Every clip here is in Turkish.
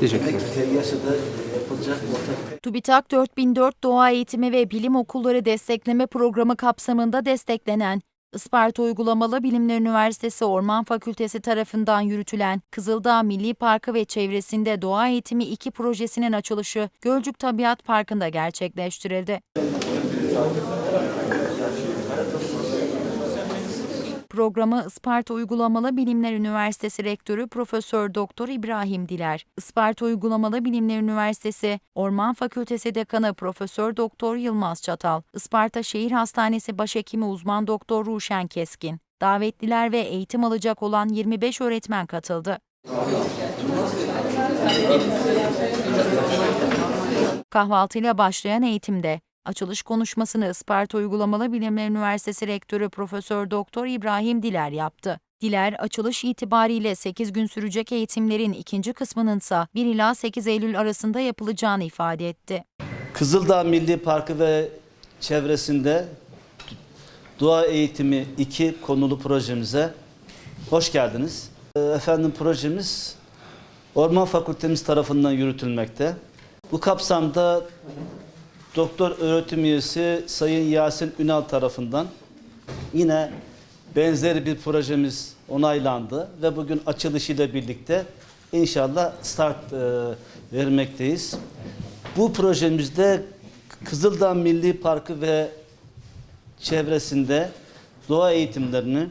Teşekkür ederim. Pek yasada yapılacak ortak TÜBİTAK 4004 Doğa Eğitimi ve Bilim Okulları Destekleme Programı kapsamında desteklenen Isparta Uygulamalı Bilimler Üniversitesi Orman Fakültesi tarafından yürütülen Kızıldağ Milli Parkı ve çevresinde Doğa Eğitimi 2 projesinin açılışı Gölcük Tabiat Parkı'nda gerçekleştirildi. Programı Isparta Uygulamalı Bilimler Üniversitesi Rektörü Profesör Doktor İbrahim Diler, Isparta Uygulamalı Bilimler Üniversitesi Orman Fakültesi Dekanı Profesör Doktor Yılmaz Çatal, Isparta Şehir Hastanesi Başhekimi Uzman Doktor Ruşen Keskin, davetliler ve eğitim alacak olan 25 öğretmen katıldı. Kahvaltıyla başlayan eğitimde açılış konuşmasını Isparta Uygulamalı Bilimler Üniversitesi Rektörü Profesör Doktor İbrahim Diler yaptı. Diler, açılış itibariyle 8 gün sürecek eğitimlerin ikinci kısmının ise 1 ila 8 Eylül arasında yapılacağını ifade etti. Kızıldağ Milli Parkı ve çevresinde Doğa Eğitimi 2 konulu projemize hoş geldiniz. Ee, Efendim projemiz Orman Fakültemiz tarafından yürütülmekte. Bu kapsamda Doktor öğretim üyesi Sayın Yasin Ünal tarafından yine benzeri bir projemiz onaylandı ve bugün açılışıyla birlikte inşallah start e, vermekteyiz. Bu projemizde Kızıldağ Milli Parkı ve çevresinde doğa eğitimlerini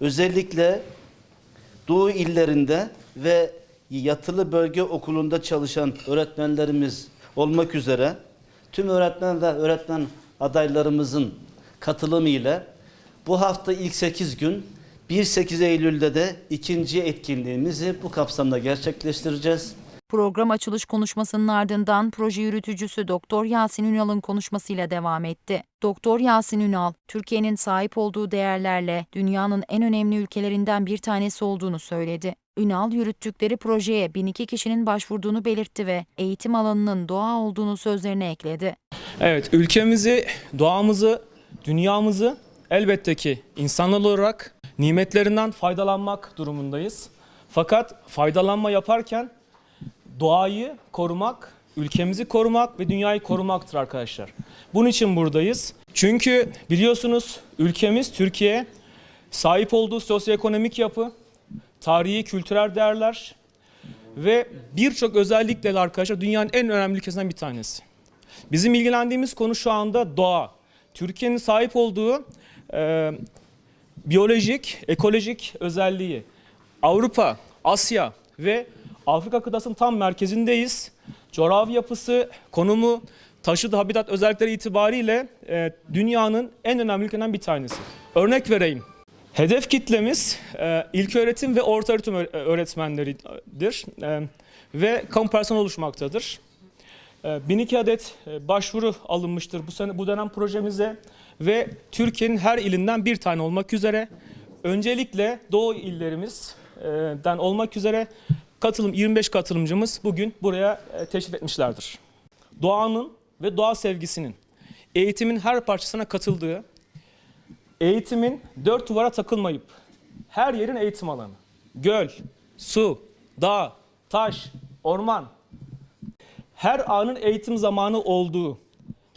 özellikle Doğu illerinde ve yatılı bölge okulunda çalışan öğretmenlerimiz olmak üzere tüm öğretmen ve öğretmen adaylarımızın katılımı ile bu hafta ilk 8 gün 1-8 Eylül'de de ikinci etkinliğimizi bu kapsamda gerçekleştireceğiz. Program açılış konuşmasının ardından proje yürütücüsü Doktor Yasin Ünal'ın konuşmasıyla devam etti. Doktor Yasin Ünal, Türkiye'nin sahip olduğu değerlerle dünyanın en önemli ülkelerinden bir tanesi olduğunu söyledi. Ünal, yürüttükleri projeye 1002 kişinin başvurduğunu belirtti ve eğitim alanının doğa olduğunu sözlerine ekledi. Evet, ülkemizi, doğamızı, dünyamızı elbette ki insanlar olarak nimetlerinden faydalanmak durumundayız. Fakat faydalanma yaparken doğayı korumak, ülkemizi korumak ve dünyayı korumaktır arkadaşlar. Bunun için buradayız. Çünkü biliyorsunuz ülkemiz Türkiye sahip olduğu sosyoekonomik yapı, tarihi kültürel değerler ve birçok özellikle arkadaşlar dünyanın en önemli ülkesinden bir tanesi. Bizim ilgilendiğimiz konu şu anda doğa. Türkiye'nin sahip olduğu e, biyolojik, ekolojik özelliği. Avrupa, Asya ve Afrika kıtasının tam merkezindeyiz. Coğrafi yapısı, konumu, taşıdığı habitat özellikleri itibariyle e, dünyanın en önemli ülkelerinden bir tanesi. Örnek vereyim. Hedef kitlemiz e, ilköğretim ve ortaöğretim öğ- öğretmenleridir e, ve kamu personeli oluşmaktadır. E, 1002 adet e, başvuru alınmıştır bu sene bu dönem projemize ve Türkiye'nin her ilinden bir tane olmak üzere öncelikle Doğu illerimizden olmak üzere katılım 25 katılımcımız bugün buraya e, teşrif etmişlerdir. Doğanın ve doğa sevgisinin eğitimin her parçasına katıldığı eğitimin dört duvara takılmayıp her yerin eğitim alanı. Göl, su, dağ, taş, orman. Her anın eğitim zamanı olduğu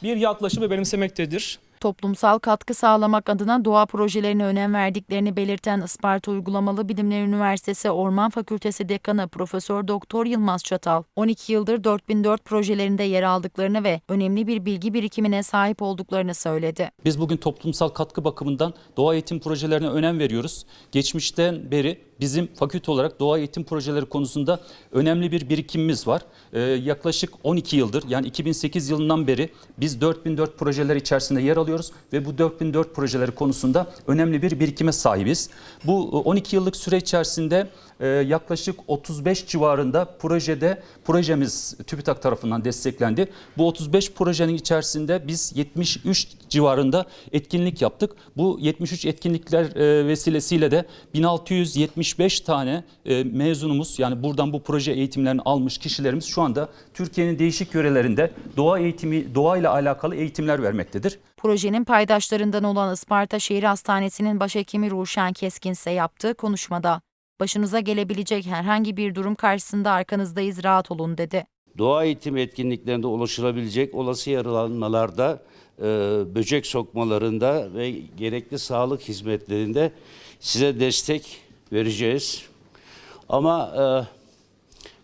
bir yaklaşımı benimsemektedir. Toplumsal katkı sağlamak adına doğa projelerine önem verdiklerini belirten Isparta Uygulamalı Bilimler Üniversitesi Orman Fakültesi Dekanı Profesör Doktor Yılmaz Çatal, 12 yıldır 4004 projelerinde yer aldıklarını ve önemli bir bilgi birikimine sahip olduklarını söyledi. Biz bugün toplumsal katkı bakımından doğa eğitim projelerine önem veriyoruz. Geçmişten beri bizim fakülte olarak doğa eğitim projeleri konusunda önemli bir birikimimiz var. Ee, yaklaşık 12 yıldır yani 2008 yılından beri biz 4004 projeler içerisinde yer alıyoruz ve bu 4004 projeleri konusunda önemli bir birikime sahibiz. Bu e, 12 yıllık süre içerisinde e, yaklaşık 35 civarında projede projemiz TÜBİTAK tarafından desteklendi. Bu 35 projenin içerisinde biz 73 civarında etkinlik yaptık. Bu 73 etkinlikler e, vesilesiyle de 1675 tane e, mezunumuz yani buradan bu proje eğitimlerini almış kişilerimiz şu anda Türkiye'nin değişik yörelerinde doğa eğitimi, doğayla alakalı eğitimler vermektedir. Projenin paydaşlarından olan Isparta Şehir Hastanesi'nin başhekimi Ruşen Keskin ise yaptığı konuşmada Başınıza gelebilecek herhangi bir durum karşısında arkanızdayız, rahat olun dedi. Doğa eğitim etkinliklerinde ulaşılabilecek olası yaralanmalarda, e, böcek sokmalarında ve gerekli sağlık hizmetlerinde size destek vereceğiz. Ama e,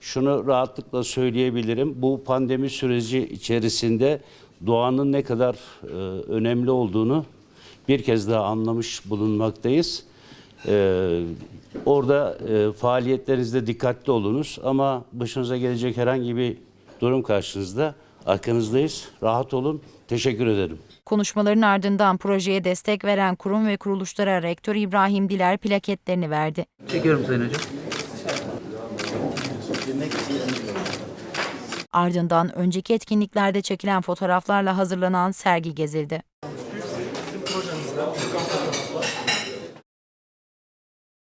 şunu rahatlıkla söyleyebilirim. Bu pandemi süreci içerisinde doğanın ne kadar e, önemli olduğunu bir kez daha anlamış bulunmaktayız. E, orada e, faaliyetlerinizde dikkatli olunuz ama başınıza gelecek herhangi bir durum karşınızda arkanızdayız. Rahat olun. Teşekkür ederim. Konuşmaların ardından projeye destek veren kurum ve kuruluşlara Rektör İbrahim Diler plaketlerini verdi. Çekiyorum Sayın Hocam. Ardından önceki etkinliklerde çekilen fotoğraflarla hazırlanan sergi gezildi.